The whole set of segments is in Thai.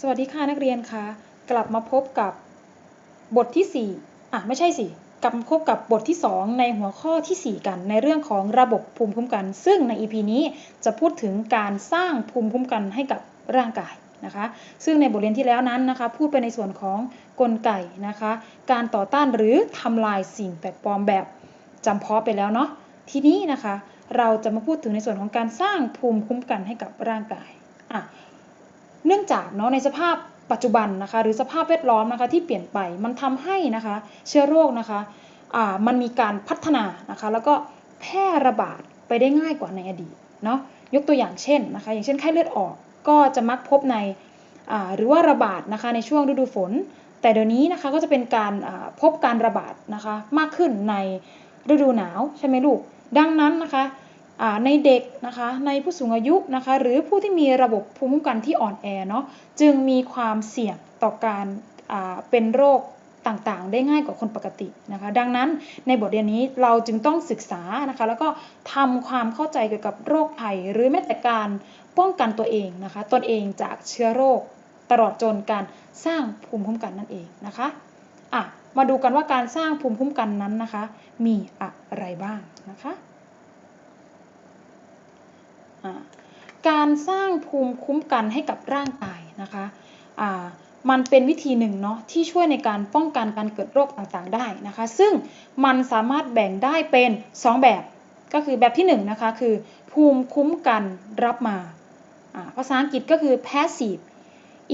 สวัสดีค่ะนักเรียนคะกลับมาพบกับบทที่ 4อะไม่ใช่สิกลับมาพบกับบทที่ 2 ในหัวข้อทีสี่ 4 กัน ในเรื่องของระบบภูมิคุ้มกัน ซึ่งใน EP นี้จะพูดถึงการสร้างภูมิคุ้มกันให้กับร่างกายนะคะ ซึ่งในบทเรียนที่แล้วนั้นนะคะ พูดไปในส่วนของกลไกนะคะ การต่อต้านหรือทำลายสิ่งแปลกปลอมแบบจำเพาะไปแล้วเนาะทีนี้นะคะ เราจะมาพูดถึงในส่วนของการสร้างภูมิคุ้มกันให้กับร่างกายอะ เนื่องจากเนาะในสภาพปัจจุบันนะคะ หรือสภาพแวดล้อมนะคะที่เปลี่ยนไปมันทำให้นะคะเชื้อโรคนะคะอ่ามันมีการพัฒนานะคะแล้วก็แพร่ระบาดไปได้ง่ายกว่าในอดีตเนาะยกตัวอย่างเช่นนะคะ อย่างเช่นไข้เลือดออกก็จะมักพบในอ่าหรือว่าระบาดนะคะในช่วงฤดูฝน แต่เดี๋ยวนี้นะคะก็จะเป็นการพบการระบาดนะคะมากขึ้นในฤดูหนาวใช่ไหมลูก ดังนั้นนะคะ ในเด็กนะคะในผู้สูงอายุนะคะหรือผู้ที่มีระบบภูมิคุ้มกันที่อ่อนแอเนาะจึงมีความเสี่ยงต่อการเป็นโรคต่างๆ ได้ง่ายกว่าคนปกตินะคะดังนั้นในบทเรียนนี้เราจึงต้องศึกษานะคะแล้วก็ทำความเข้าใจเกี่ยวกับโรคภัย หรือแม้แต่การป้องกันตัวเองนะคะตนเองจากเชื้อโรคตลอดจนการสร้างภูมิคุ้มกันนั่นเองนะคะอะมาดูกันว่าการสร้างภูมิคุ้มกันนั้นนะคะ มีอะไรบ้างนะคะ การสร้างภูมิคุ้มกันให้กับร่างกายนะคะมันเป็นวิธีหนึ่งเนาะที่ช่วยในการป้องกันการเกิดโรคต่างๆได้นะคะ ซึ่งมันสามารถแบ่งได้เป็น 2 แบบ ก็คือแบบที่1นนะคะคือ ภูมิคุ้มกันรับมา ภาษาอังกฤษก็คือ passive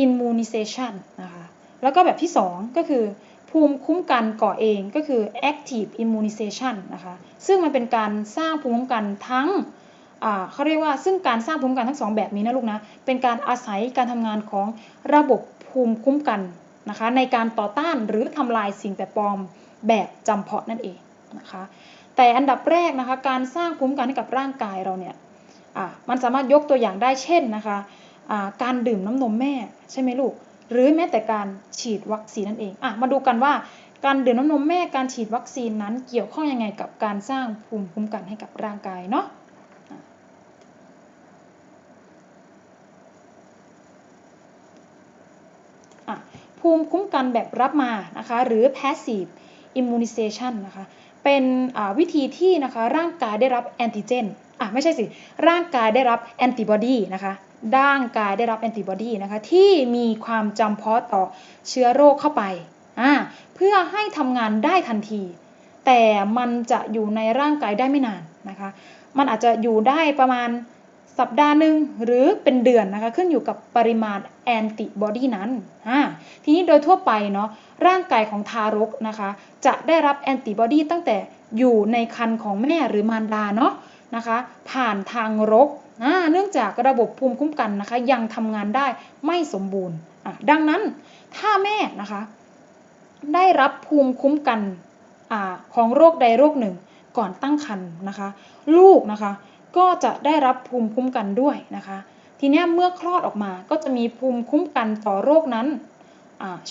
immunization นะคะแล้วก็แบบที่ 2 ก็คือภูมิคุ้มกันก่อเองก็คือ active immunization นะคะซึ่งมันเป็นการสร้างภูมิคุ้มกันทั้ง เขาเรียกว่าซึ่งการสร้างภูมิคุ้มกันทั้งสองแบบนี้นะลูกนะเป็นการอาศัยการทำงานของระบบภูมิคุ้มกันนะคะในการต่อต้านหรือทำลายสิ่งแปลกปลอมแบบจำเพาะนั่นเองนะคะแต่อันดับแรกนะคะการสร้างภูมิคุ้มกันให้กับร่างกายเราเนี่ยมันสามารถยกตัวอย่างได้เช่นนะคะการดื่มน้ำนมแม่ใช่ไหมลูกหรือแม้แต่การฉีดวัคซีนนั่นเองอมาดูกันว่าการดื่มน้ำนมแม่การฉีดวัคซีนนั้นเกี่ยวข้องยังไงกับการสร้างภูมิคุ้มกันให้กับร่างกายเนาะ ภูมิคุ้มกันแบบรับมานะคะหรือ passive immunization นะคะเป็นวิธีที่นะคะร่างกายได้รับแอนติเจนอะไม่ใช่สิ ร่างกายได้รับแอนติบอดีนะคะร่างกายได้รับแอนติบอดีนะคะที่มีความจำเพาะต่อเชื้อโรคเข้าไปอ่าเพื่อให้ทำงานได้ทันที แต่มันจะอยู่ในร่างกายได้ไม่นานนะคะ มันอาจจะอยู่ได้ประมาณ สัปดาห์หนึ่งหรือเป็นเดือนนะคะขึ้นอยู่กับปริมาณแอนติบอดีนั้น ทีนี้โดยทั่วไปเนาะร่างกายของทารกนะคะ จะได้รับแอนติบอดีตั้งแต่อยู่ในคันของแม่หรือมารดาเนาะนะคะผ่านทางรก เนื่องจากระบบภูมิคุ้มกันนะคะ ยังทำงานได้ไม่สมบูรณ์ ดังนั้นถ้าแม่นะคะ ได้รับภูมิคุ้มกันอของโรคใดโรคหนึ่งก่อนตั้งครรภ์นะคะ ลูกนะคะ ก็จะได้รับภูมิคุ้มกันด้วยนะคะ ทีนี้เมื่อคลอดออกมาก็จะมีภูมิคุ้มกันต่อโรคนั้น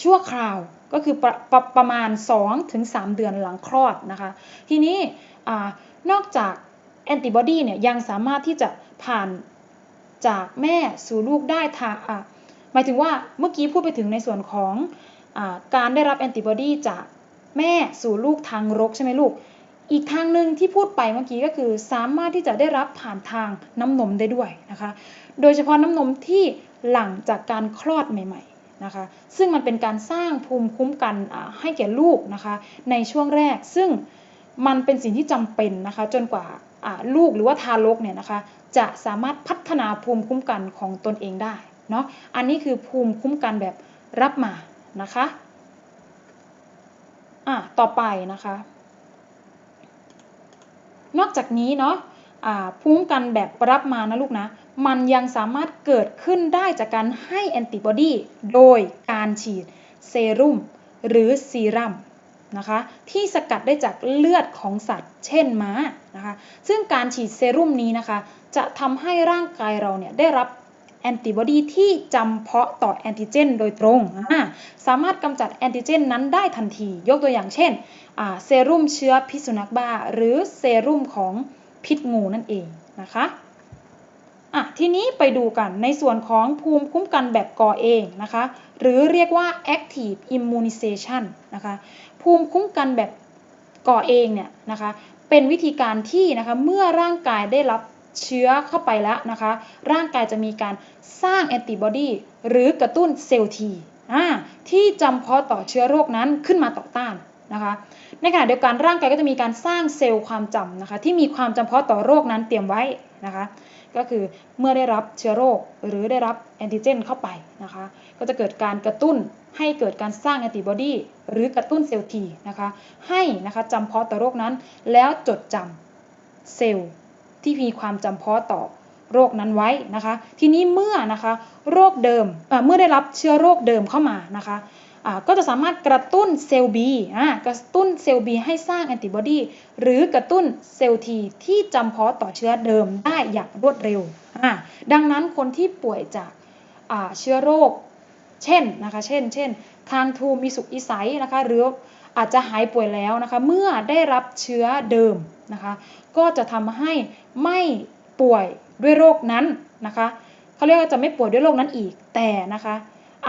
ชั่วคราวก็คือประประประมาณ 2-3 เดือนหลังคลอดนะคะ ทีนี้นอกจากแอนติบอดีเนี่ยยังสามารถที่จะผ่านจากแม่สู่ลูกได้ทางหมายถึงว่าเมื่อกี้พูดไปถึงในส่วนของอการได้รับแอนติบอดีจากแม่สู่ลูกทางรกใช่ไหมลูก อีกทางหนึ่งที่พูดไปเมื่อกี้ก็คือสามารถที่จะได้รับผ่านทางน้ำนมได้ด้วยนะคะ โดยเฉพาะน้ำนมที่หลังจากการคลอดใหม่ๆนะคะ ซึ่งมันเป็นการสร้างภูมิคุ้มกันให้แก่ลูกนะคะ ในช่วงแรกซึ่งมันเป็นสิ่งที่จำเป็นนะคะ จนกว่าลูกหรือว่าทารกเนี่ยนะคะ จะสามารถพัฒนาภูมิคุ้มกันของตนเองได้เนาะอันนี้คือภูมิคุ้มกันแบบรับมานะคะอะต่อไปนะคะ นอกจากนี้เนาะภูมิกันแบบรับมานะลูกนะ มันยังสามารถเกิดขึ้นได้จากการให้แอนติบอดีโดยการฉีดเซรุ่มหรือซีรัมนะคะที่สกัดได้จากเลือดของสัตว์ เช่นม้านะคะซึ่งการฉีดเซรุ่มนี้นะคะ จะทำให้ร่างกายเราเนี่ยได้รับ แอนติบอดีที่จำเพาะต่อแอนติเจนโดยตรงสามารถกำจัดแอนติเจนนั้นได้ทันที ยกตัวอย่างเช่นเซรุ่มเชื้อพิษสุนัขบ้า หรือเซรุ่มของพิษงูนั่นเองนะคะอะทีนี้ไปดูกันในส่วนของภูมิคุ้มกันแบบก่อเองนะคะ หรือเรียกว่า active immunization นะคะภูมิคุ้มกันแบบก่อเองเนี่ยนะคะเป็นวิธีการที่นะคะเมื่อร่างกายได้รับ เชื้อเข้าไปแล้วนะคะ ร่างกายจะมีการสร้างแอนติบอดีหรือกระตุ้นเซลล์ทีที่จำเพาะต่อเชื้อโรคนั้นขึ้นมาต่อต้านนะคะในขณะเดียวกันร่างกายก็จะมีการสร้างเซลล์ความจำนะคะที่มีความจำเพาะต่อโรคนั้นเตรียมไว้นะคะก็คือเมื่อได้รับเชื้อโรคหรือได้รับแอนติเจนเข้าไปนะคะก็จะเกิดการกระตุ้นให้เกิดการสร้างแอนติบอดีหรือกระตุ้นเซลล์ทีนะคะให้นะคะจำเพาะต่อโรคนั้นแล้วจดจำเซลล์ ที่มีความจำเพาะต่อโรคนั้นไว้นะคะ ทีนี้เมื่อนะคะโรคเดิมเมื่อได้รับเชื้อโรคเดิมเข้ามานะคะก็จะสามารถกระตุ้นเซลล์ B กระตุ้นเซลล์ B ให้สร้างแอนติบอดีหรือกระตุ้นเซลล์ T ที่จำเพาะต่อเชื้อเดิมได้อย่างรวดเร็ว ดังนั้นคนที่ป่วยจากเชื้อโรค เช่นนะคะ เช่น เช่น คางทูมีสุกอีไซนะคะ หรือ อาจจะหายป่วยแล้วนะคะ เมื่อได้รับเชื้อเดิมนะคะ ก็จะทำให้ไม่ป่วยด้วยโรคนั้นนะคะเขาเรียกว่าจะไม่ป่วยด้วยโรคนั้นอีกแต่นะคะ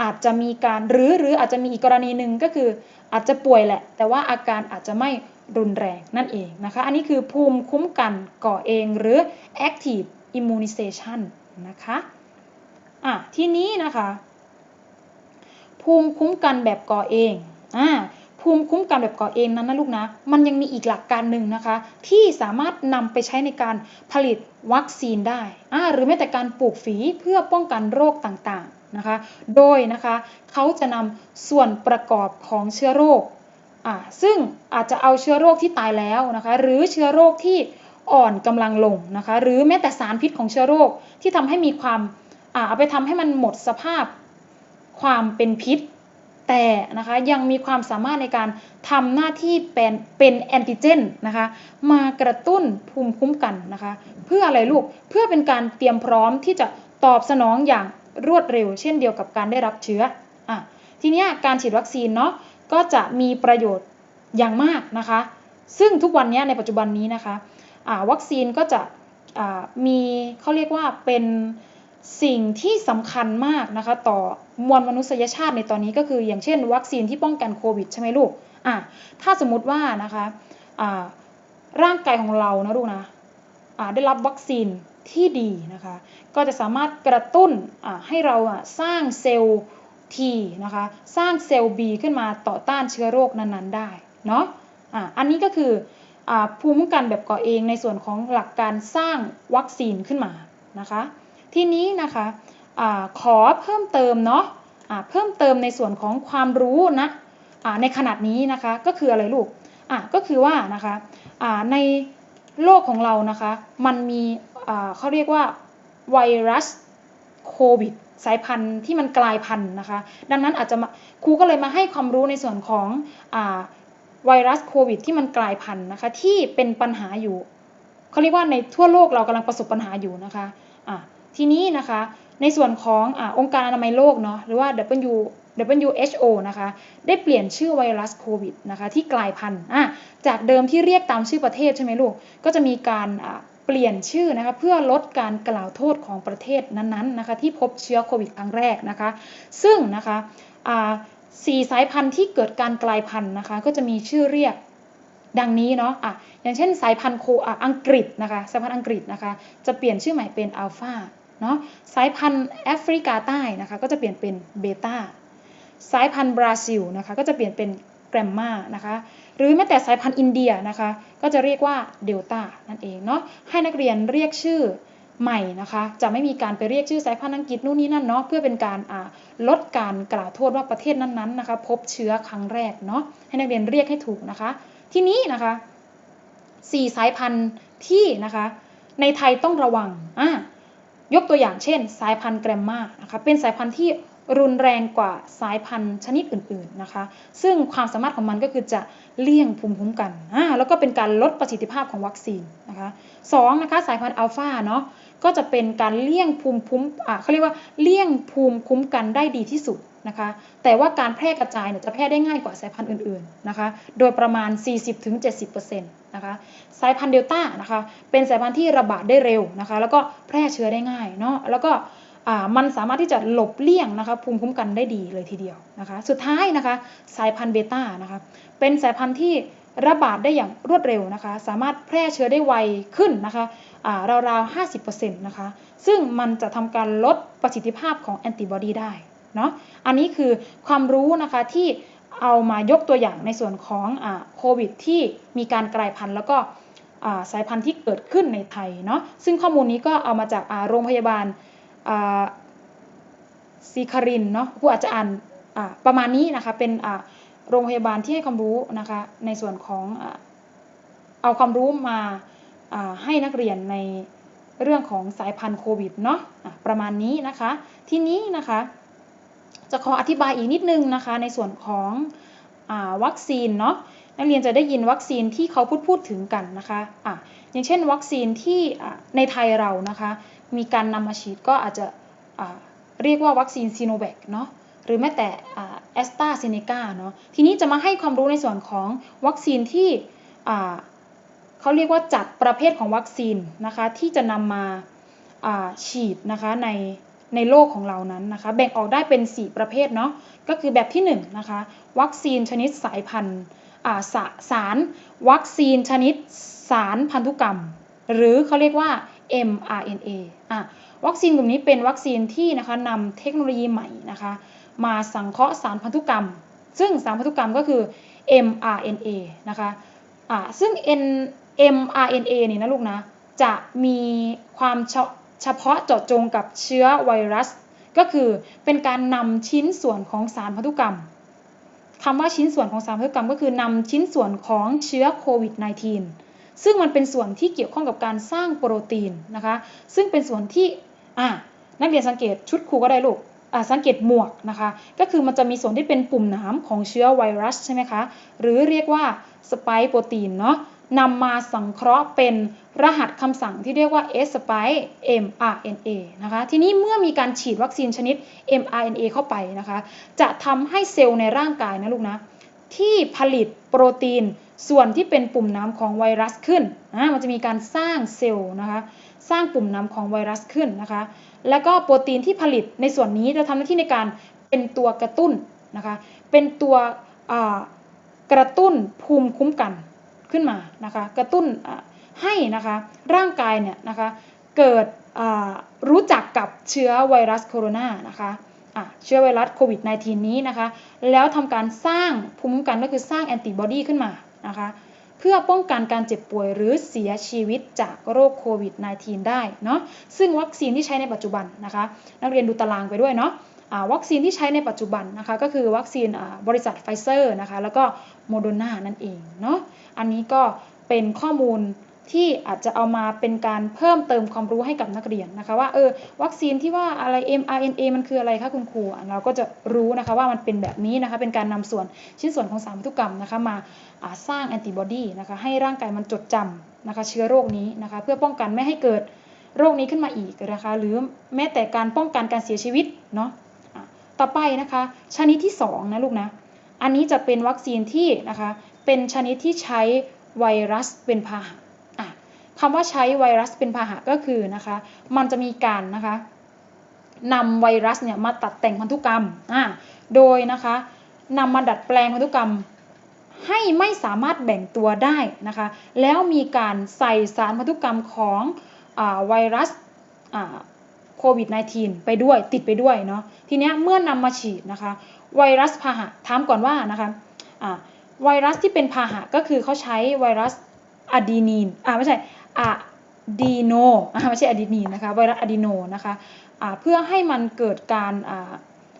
อาจจะมีการหรือหรืออาจจะมีอีกกรณีหนึ่งก็คืออาจจะป่วยแหละ แต่ว่าอาการอาจจะไม่รุนแรงนั่นเองนะคะ อันนี้คือภูมิคุ้มกันก่อเองหรือ active immunization นะคะอะทีนี้นะคะ ภูมิคุ้มกันแบบก่อเองอ่า ภูมิคุ้มกันแบบก่อเองนั้นนะลูกนะ มันยังมีอีกหลักการหนึ่งนะคะ ที่สามารถนำไปใช้ในการผลิตวัคซีนได้ หรือแม้แต่การปลูกฝีเพื่อป้องกันโรคต่างๆนะคะ โดยนะคะเขาจะนำส่วนประกอบของเชื้อโรค ซึ่งอาจจะเอาเชื้อโรคที่ตายแล้วนะคะ หรือเชื้อโรคที่อ่อนกำลังลงนะคะ หรือแม้แต่สารพิษของเชื้อโรคที่ทำให้มีความเอาไปทำให้มันหมดสภาพความเป็นพิษ แต่นะคะยังมีความสามารถในการทำหน้าที่เป็นเป็นแอนติเจนนะคะมากระตุ้นภูมิคุ้มกันนะคะเพื่ออะไรลูกเพื่อเป็นการเตรียมพร้อมที่จะตอบสนองอย่างรวดเร็ว เช่นเดียวกับการได้รับเชื้ออะทีนี้การฉีดวัคซีนเนาะก็จะมีประโยชน์อย่างมากนะคะ ซึ่งทุกวันนี้ในปัจจุบันนี้นะคะะวัคซีนก็จะมีเขาเรียกว่าเป็น สิ่งที่สำคัญมากนะคะต่อมวลมนุษยชาติในตอนนี้ก็คือ อย่างเช่น วัคซีนที่ป้องกันโควิดใช่ไหมลูกอะถ้าสมมติว่านะคะอ่าร่างกายของเรานะลูกนะอ่าได้รับวัคซีนที่ดีนะคะก็จะสามารถกระตุ้นอ่าให้เราอะสร้างเซลล์ T นะคะสร้างเซลล์ B ขึ้นมาต่อต้านเชื้อโรคนั้นๆได้เนาะอ่าอันนี้ก็คืออภูมิคุ้มกันแบบก่อเองในส่วนของหลักการสร้างวัคซีนขึ้นมานะคะ ทีนี้นะคะอะขอเพิ่มเติมเนาะะเพิ่มเติมในส่วนของความรู้นะะในขนาดนี้นะคะก็คืออะไรลูกอะก็คือว่านะคะะในโลกของเรานะคะ มันมีเขาเรียกว่าไวรัสโควิดสายพันธุ์ที่มันกลายพันธุ์นะคะ ดังนั้นอาจจะครูก็เลยมาให้ความรู้ในส่วนของอไวรัสโควิดที่มันกลายพันธุ์นะคะ ที่เป็นปัญหาอยู่เขาเรียกว่าในทั่วโลกเรากำลังประสบปัญหาอยู่นะคะะ ทีนี้นะคะในส่วนของอองค์การอนามัยโลกเนาะหรือว่า W WHO นะคะได้เปลี่ยนชื่อไวรัสโควิดนะคะที่กลายพันธุ์จากเดิมที่เรียกตามชื่อประเทศใช่ไหมลูก ก็จะมีการเปลี่ยนชื่อนะคะเพื่อลดการกล่าวโทษของประเทศนั้นๆนะคะที่พบเชื้อโควิดครั้งแรกนะคะ ซึ่งนะคะสี่สายพันธุ์ที่เกิดการกลายพันธุ์นะคะก็จะมีชื่อเรียกดังนี้เนาะะอย่างเช่นสายพันธุ์โคอังกฤษนะคะสายพันธุ์อังกฤษนะคะจะเปลี่ยนชื่อใหม่เป็นอัลฟา เนาะสายพันธุ์แอฟริกาใต้นะคะก็จะเปลี่ยนเป็นเบต้าสายพันธุ์บราซิลนะคะก็จะเปลี่ยนเป็นแกรมมานะคะหรือแม้แต่สายพันธุ์อินเดียนะคะก็จะเรียกว่าเดลต้านั่นเองเนาะให้นักเรียนเรียกชื่อใหม่นะคะจะไม่มีการไปเรียกชื่อสายพันธุ์อังกฤษนู่นนี่นั่นเนาะเพื่อเป็นการลดการกล่าวโทษว่าประเทศนั้นๆนะคะพบเชื้อครั้งแรกเนาะให้นักเรียนเรียกให้ถูกนะคะ ทีนี้นะคะสี่สายพันธุ์ที่นะคะในไทยต้องระวังอ่า ยกตัวอย่างเช่น สายพันธุ์แกรมมานะคะเป็นสายพันธุ์ที่รุนแรงกว่าสายพันธุ์ชนิดอื่นๆนะคะ ซึ่งความสามารถของมันก็คือจะเลี่ยงภูมิคุ้มกันอ่าแล้วก็เป็นการลดประสิทธิภาพของวัคซีนนะคะสองนะคะสายพันธุ์อัลฟาเนาะก็จะเป็นการเลี่ยงภูมิคุ้มอ่าเขาเรียกว่าเลี่ยงภูมิคุ้มกันได้ดีที่สุด นะคะ แต่ว่าการแพร่กระจายเนี่ยจะแพร่ได้ง่ายกว่าสายพันธุ์อื่นๆนะคะ โดยประมาณ 40-70%นะคะ สายพันธุ์เดลต้านะคะ เป็นสายพันธุ์ที่ระบาดได้เร็วนะคะ แล้วก็แพร่เชื้อได้ง่ายเนาะ แล้วก็มันสามารถที่จะหลบเลี่ยงนะคะภูมิคุ้มกันได้ดีเลยทีเดียวนะคะ สุดท้ายนะคะสายพันธุ์เบต้านะคะ เป็นสายพันธุ์ที่ระบาดได้อย่างรวดเร็วนะคะ สามารถแพร่เชื้อได้ไวขึ้นนะคะราวๆ 50%นะคะ ซึ่งมันจะทำการลดประสิทธิภาพของแอนติบอดีได้ เนาะอันนี้คือความรู้นะคะที่เอามายกตัวอย่างในส่วนของโควิดที่มีการกลายพันธุ์แล้วก็สายพันธุ์ที่เกิดขึ้นในไทยเนาะซึ่งข้อมูลนี้ก็เอามาจากโรงพยาบาลซีคารินเนาะผู้อาจจะอ่านประมาณนี้นะคะเป็นโรงพยาบาลที่ให้ความรู้นะคะในส่วนของอเอาความรู้มาให้นักเรียนในเรื่องของสายพันธุ์โควิดเนาะะประมาณนี้นะคะ ทีนี้นะคะ จะขออธิบายอีกนิดนึงนะคะในส่วนของอวัคซีนเนาะนักเรียนจะได้ยินวัคซีนที่เขาพูดพูดถึงกันนะคะอะอย่างเช่น วัคซีนที่ในไทยเรานะคะมีการนำมาฉีดก็อาจจะเรียกว่าวัคซีนซีโนแวคเนาะหรือแม้แต่แอสตราเซเนกาเนาะทีนี้จะมาให้ความรู้ในส่วนของวัคซีนที่เขาเรียกว่าจัดประเภทของวัคซีนนะคะที่จะนำมาฉีดนะคะใน ในโลกของเรานั้นนะคะ แบ่งออกได้เป็น 4 ประเภทเนาะก็คือแบบที่1นะคะวัคซีนชนิดสายพันธุ์สสาร วัคซีนชนิดสารพันธุกรรม หรือเขาเรียกว่า mRNA อะวัคซีนกลุ่มนี้เป็นวัคซีนที่นะคะนำเทคโนโลยีใหม่นะคะ มาสังเคราะห์สารพันธุกรรม ซึ่งสารพันธุกรรมก็คือ mRNA นะคะอะซึ่ง mRNA นี่นะลูกนะ จะมีความ เฉพาะเจาะจงกับเชื้อไวรัส ก็คือเป็นการนำชิ้นส่วนของสารพันธุกรรมคำว่าชิ้นส่วนของสารพันธุกรรมก็คือนำชิ้นส่วนของเชื้อโควิด -19 ซึ่งมันเป็นส่วนที่เกี่ยวข้องกับการสร้างโปรตีนนะคะ ซึ่งเป็นส่วนที่อ่านักเรียนสังเกตชุดครูก็ได้ลูกสังเกตหมวกนะคะ ก็คือมันจะมีส่วนที่เป็นปุ่มหนามของเชื้อไวรัสใช่ไหมคะ หรือเรียกว่าสไปค์โปรตีนเนาะ นำมาสังเคราะห์เป็นรหัสคำสั่งที่เรียกว่า S spike mRNA นะคะ ทีนี้เมื่อมีการฉีดวัคซีนชนิด mRNA เข้าไปนะคะ จะทำให้เซลล์ในร่างกายนะลูกนะ ที่ผลิตโปรตีนส่วนที่เป็นปุ่มน้ำของไวรัสขึ้นนะมันจะมีการสร้างเซลล์นะคะ สร้างปุ่มน้ำของไวรัสขึ้นนะคะ แล้วก็โปรตีนที่ผลิตในส่วนนี้จะทำหน้าที่ในการเป็นตัวกระตุ้นนะคะ เป็นตัวกระตุ้นภูมิคุ้มกัน ขึ้นมานะคะกระตุ้นให้นะคะร่างกายเนี่ยนะคะเกิดรู้จักกับเชื้อไวรัสโคโรนานะคะเชื้อไวรัสโควิด -19 นี้นะคะแล้วทำการสร้างภูมิคุ้มกันก็คือสร้างแอนติบอดีขึ้นมานะคะเพื่อป้องกันการเจ็บป่วยหรือเสียชีวิตจากโรคโควิด -19 ได้เนาะซึ่งวัคซีนที่ใช้ในปัจจุบันนะคะนักเรียนดูตารางไปด้วยเนาะ วัคซีนที่ใช้ในปัจจุบันนะคะก็คือวัคซีนบริษัทไฟเซอร์นะคะแล้วก็โมเดอร์นานั่นเองเนาะอันนี้ก็เป็นข้อมูลที่อาจจะเอามาเป็นการเพิ่มเติมความรู้ให้กับนักเรียนนะคะว่าเออวัคซีนที่ว่าอะไร mRNA มันคืออะไรคะคุณครูเราก็จะรู้นะคะว่ามันเป็นแบบนี้นะคะเป็นการนำส่วนชิ้นส่วนของสารพันธุกรรมนะคะมาสร้างแอนติบอดีนะคะให้ร่างกายมันจดจำนะคะเชื้อโรคนี้นะคะเพื่อป้องกันไม่ให้เกิดโรคนี้ขึ้นมาอีกนะคะหรือแม้แต่การป้องกันการเสียชีวิตเนาะ ต่อไปนะคะ ชนิดที่2นะลูกนะ อันนี้จะเป็นวัคซีนที่นะคะ เป็นชนิดที่ใช้ไวรัสเป็นพาหะคำว่าใช้ไวรัสเป็นพาหะก็คือนะคะ มันจะมีการนะคะนำไวรัสเนี่ยมาตัดแต่งพันธุกรรมอ่าโดยนะคะนำมาดัดแปลงพันธุกรรม ให้ไม่สามารถแบ่งตัวได้นะคะ แล้วมีการใส่สารพันธุกรรมของอไวรัส โควิด -19 ไปด้วยติดไปด้วยเนาะทีนี้เมื่อนำมาฉีดนะคะ ไวรัสพาหะถามก่อนว่านะคะไวรัสที่เป็นพาหะก็คือเขาใช้ไวรัสอะดีนีนอ่าไม่ใช่อะดีโนอ่าไม่ใช่อะดีนีนนะคะไวรัสอะดีโนนะคะอ่าเพื่อให้มันเกิดการอ่า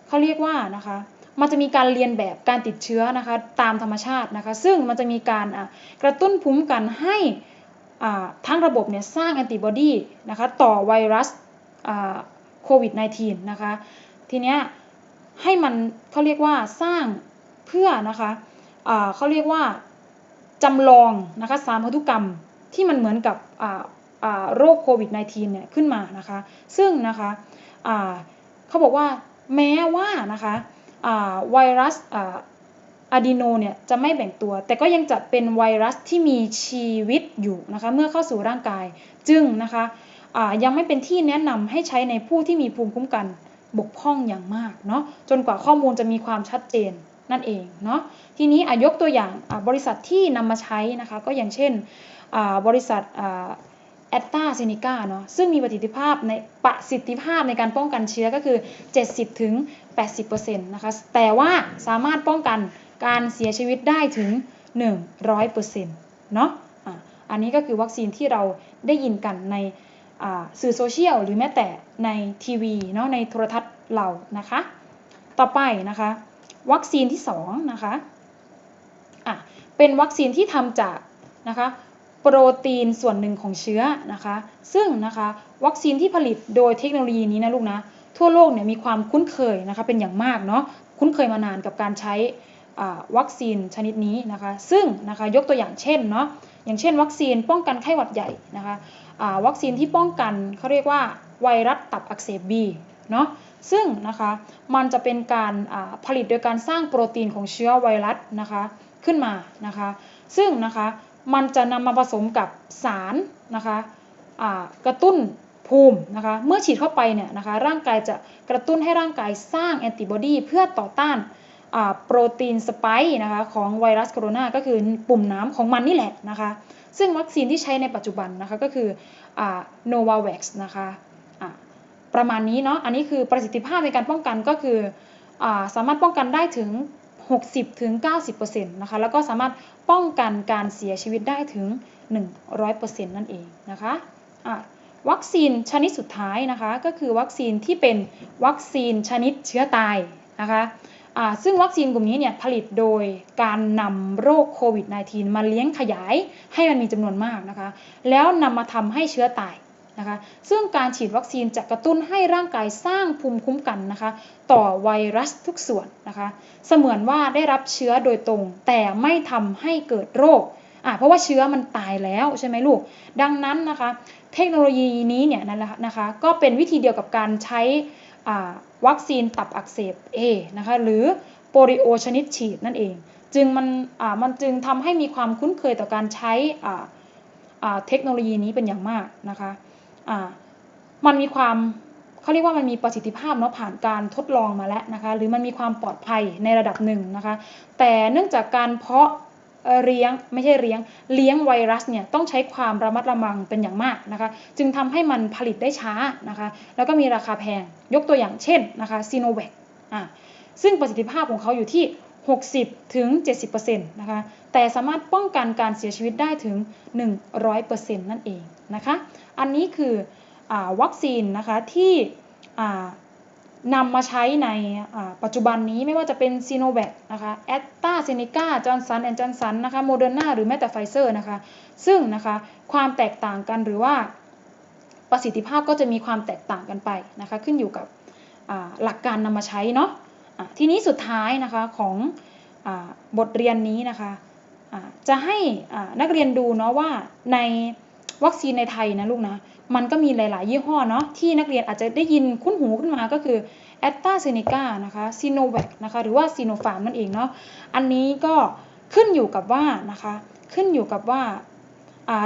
เขาเรียกว่านะคะมันจะมีการเรียนแบบการติดเชื้อนะคะตามธรรมชาตินะคะ ซึ่งมันจะมีการกระตุ้นภูมิกันให้ทั้งระบบเนี่ยสร้างแอนติบอดีนะคะต่อไวรัส โควิด -19 นะคะ ทีเนี้ยให้มันเขาเรียกว่าสร้างเพื่อนะคะเขาเรียกว่าจำลองนะคะสารพันธุกรรมที่มันเหมือนกับโรคโควิด -19 เนี่ยขึ้นมานะคะ ซึ่งนะคะเขาบอกว่าแม้ว่านะคะไวรัสอะดีโนเนี่ยจะไม่แบ่งตัว แต่ก็ยังจัดเป็นไวรัสที่มีชีวิตอยู่นะคะเมื่อเข้าสู่ร่างกายจึงนะคะ ยังไม่เป็นที่แนะนำให้ใช้ในผู้ที่มีภูมิคุ้มกันบกพร่องอย่างมากเนาะจนกว่าข้อมูลจะมีความชัดเจนนั่นเองเนาะทีนี้อายกตัวอย่างบริษัทที่นำมาใช้นะคะก็อย่างเช่นบริษัทแอตตาเซเนกาเนาะซึ่งมีประสิทธิภาพในประสิทธิภาพในการป้องกันเชื้อก็คือ 70ถึง80%นะคะแต่ว่าสามารถป้องกันการเสียชีวิตได้ถึง 100%เนาะอะอันนี้ก็คือวัคซีนที่เราได้ยินกันใน สื่อโซเชียลหรือแม้แต่ในทีวีเนาะในโทรทัศน์เรานะคะ ต่อไปนะคะ วัคซีนที่2นะคะอะเป็นวัคซีนที่ทำจากนะคะโปรตีนส่วนหนึ่งของเชื้อนะคะ ซึ่งนะคะวัคซีนที่ผลิตโดยเทคโนโลยีนี้นะลูกนะทั่วโลกเนี่ยมีความคุ้นเคยนะคะเป็นอย่างมากเนาะคุ้นเคยมานานกับการใช้วัคซีนชนิดนี้นะคะ ซึ่งนะคะยกตัวอย่างเช่นเนาะ อย่างเช่น วัคซีนป้องกันไข้หวัดใหญ่นะคะวัคซีนที่ป้องกันเขาเรียกว่าไวรัสตับอักเสบบีเนาะซึ่งนะคะมันจะเป็นการผลิตโดยการสร้างโปรตีนของเชื้อไวรัสนะคะขึ้นมานะคะซึ่งนะคะมันจะนำมาผสมกับสารนะคะกระตุ้นภูมินะคะเมื่อฉีดเข้าไปเนี่ยนะคะร่างกายจะกระตุ้นให้ร่างกายสร้างแอนติบอดีเพื่อต่อต้าน โปรตีนสไปค์นะคะของไวรัสโคโรนาก็คือปุ่มน้ำของมันนี่แหละนะคะซึ่งวัคซีนที่ใช้ในปัจจุบันนะคะก็คืออ่า Novavax นะคะประมาณนี้เนาะอันนี้คือประสิทธิภาพในการป้องกันก็คืออสามารถป้องกันได้ถึง 60ถึง90%นะคะแล้วก็สามารถป้องกันการเสียชีวิตได้ถึง 100%นั่นเองนะคะะวัคซีนชนิดสุดท้ายนะคะก็คือวัคซีนที่เป็นวัคซีนชนิดเชื้อตายนะคะ ซึ่งวัคซีนกลุ่มนี้เนี่ยผลิตโดยการนำโรคโควิด -19 มาเลี้ยงขยายให้มันมีจำนวนมากนะคะ แล้วนำมาทำให้เชื้อตายนะคะ ซึ่งการฉีดวัคซีนจะกระตุ้นให้ร่างกายสร้างภูมิคุ้มกันนะคะ ต่อไวรัสทุกส่วนนะคะ เสมือนว่าได้รับเชื้อโดยตรง แต่ไม่ทำให้เกิดโรคอะเพราะว่าเชื้อมันตายแล้วใช่ไหมลูก ดังนั้นนะคะ เทคโนโลยีนี้เนี่ยนั่นแหละนะคะ ก็เป็นวิธีเดียวกับการใช้ วัคซีนตับอักเสบ A นะคะหรือโปลิโอชนิดฉีดนั่นเอง จึงมันมันจึงทำให้มีความคุ้นเคยต่อการใช้เทคโนโลยีนี้เป็นอย่างมากนะคะมันมีความเขาเรียกว่ามันมีประสิทธิภาพเนาะผ่านการทดลองมาแล้วนะคะหรือมันมีความปลอดภัยในระดับหนึ่งนะคะแต่เนื่องจากการเพาะ เลี้ยงไม่ใช่เลี้ยง เลี้ยงไวรัสเนี่ยต้องใช้ความระมัดระวังเป็นอย่างมากนะคะจึงทำให้มันผลิตได้ช้านะคะแล้วก็มีราคาแพงยกตัวอย่างเช่นนะคะซีโนแวคอ่าซึ่งประสิทธิภาพของเขาอยู่ที่ 60 ถึง 70%นะคะแต่สามารถป้องกันการเสียชีวิตได้ถึง 100%นั่นเองนะคะอันนี้คืออวัคซีนนะคะที่ นำมาใช้ในปัจจุบันนี้ไม่ว่าจะเป็นซีโนแวคนะคะแอตตาเซเนกาจอร์นสันแอนด์จอร์นสันนะคะโมเดอร์นาหรือแม้แต่ไฟเซอร์นะคะซึ่งนะคะความแตกต่างกันหรือว่าประสิทธิภาพก็จะมีความแตกต่างกันไปนะคะขึ้นอยู่กับหลักการนำมาใช้เนาะะทีนี้สุดท้ายนะคะของอบทเรียนนี้นะคะจะให้นักเรียนดูเนาะว่าในวัคซีนในไทยนะลูกนะ มันก็มีหลาย ๆ ยี่ห้อเนาะที่นักเรียนอาจจะได้ยินคุ้นหูขึ้นมาก็คือแอตตาเซเนกานะคะซีโนแวคนะคะหรือว่าซีโนฟาร์มนั่นเองเนาะอันนี้ก็ขึ้นอยู่กับว่านะคะขึ้นอยู่กับว่า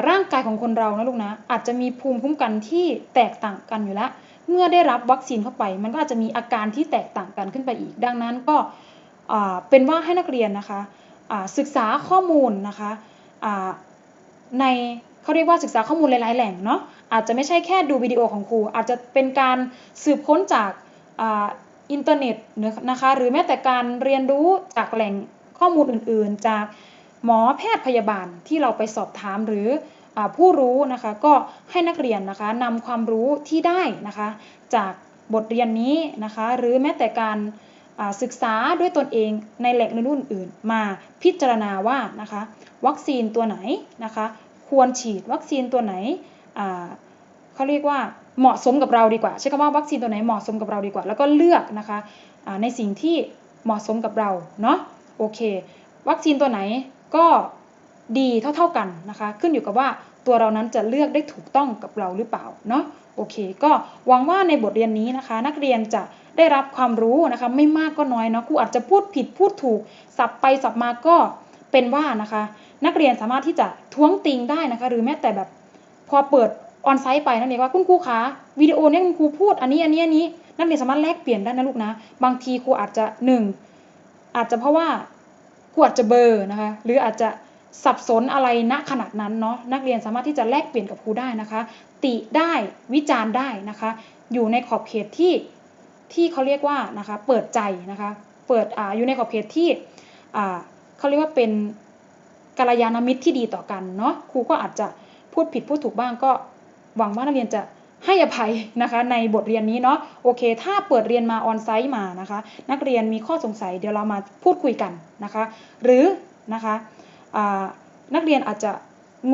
ร่างกายของคนเรานะลูกนะอาจจะมีภูมิคุ้มกันที่แตกต่างกันอยู่แล้วเมื่อได้รับวัคซีนเข้าไป มันก็อาจจะมีอาการที่แตกต่างกันขึ้นไปอีก ดังนั้นก็เป็นว่าให้นักเรียนนะคะศึกษาข้อมูลนะคะในเขาเรียกว่าศึกษาข้อมูลหลาย ๆ แหล่งเนาะ อาจจะไม่ใช่แค่ดูวิดีโอของครู อาจจะเป็นการสืบค้นจากอินเทอร์เน็ตนะคะหรือแม้แต่การเรียนรู้จากแหล่งข้อมูลอื่นๆ จากหมอแพทย์พยาบาลที่เราไปสอบถามหรืออผู้รู้นะคะก็ให้นักเรียนนะคะนำความรู้ที่ได้นะคะจากบทเรียนนี้นะคะหรือแม้แต่การศึกษาด้วยตนเองในแหล่งรุ่นอื่นมาพิจารณาว่านะคะวัคซีนตัวไหนนะคะควรฉีดวัคซีนตัวไหน เขาเรียกว่าเหมาะสมกับเราดีกว่า ใช้คำว่าวัคซีนตัวไหนเหมาะสมกับเราดีกว่า แล้วก็เลือกนะคะในสิ่งที่เหมาะสมกับเราเนาะโอเค วัคซีนตัวไหนก็ดีเท่าๆกันนะคะ ขึ้นอยู่กับว่าตัวเรานั้นจะเลือกได้ถูกต้องกับเราหรือเปล่าเนาะโอเค ก็หวังว่าในบทเรียนนี้นะคะ นักเรียนจะได้รับความรู้นะคะไม่มากก็น้อยเนาะครูอาจจะพูดผิดพูดถูก สับไปสับมาก็เป็นว่านะคะ นักเรียนสามารถที่จะท้วงติงได้นะคะ หรือแม้แต่แบบ พอเปิดออนไซต์ไปนั่นเองว่าคุณครูคะวิดีโอนี้คุณครูพูดอันนี้อันนี้อันนี้นักเรียนสามารถแลกเปลี่ยนได้นะลูกนะ บางทีครูอาจจะหนึ่งอาจจะเพราะว่าครูอาจจะเบอร์นะคะหรืออาจจะสับสนอะไรณขนาดนั้นเนาะนักเรียนสามารถที่จะแลกเปลี่ยนกับครูได้นะคะ ติได้วิจารณ์ได้นะคะ อยู่ในขอบเขตที่ที่เขาเรียกว่านะคะเปิดใจนะคะเปิดออยู่ในขอบเขตที่เขาเรียกว่าเป็นกัลยาณมิตรที่ดีต่อกันเนาะครูก็อาจจะ พูดผิดพูดถูกบ้างก็หวังว่านักเรียนจะให้อภัยนะคะในบทเรียนนี้เนาะโอเค ถ้าเปิดเรียนมาออนไซต์มานะคะ นักเรียนมีข้อสงสัยเดี๋ยวเรามาพูดคุยกันนะคะ หรือนะคะนักเรียนอาจจะ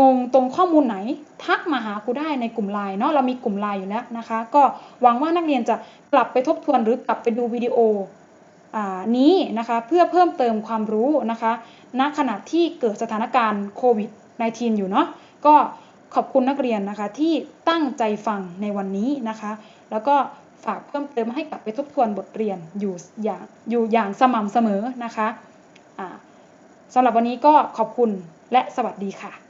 งงตรงข้อมูลไหน ทักมาหาครูได้ในกลุ่มไลน์เนาะเรามีกลุ่มไลน์อยู่แล้วนะคะ ก็หวังว่านักเรียนจะกลับไปทบทวนหรือกลับไปดูวิดีโออนี้นะคะเพื่อเพิ่มเติมความรู้นะคะณขณะที่เกิดสถานการณ์โควิด -19 อยู่เนาะก็ ขอบคุณนักเรียนนะคะที่ตั้งใจฟังในวันนี้นะคะ แล้วก็ฝากเพิ่มเติมให้กลับไปทบทวนบทเรียนอยู่อย่างอยู่อย่างสม่ำเสมอนะคะะสำหรับวันนี้ก็ขอบคุณและสวัสดีค่ะ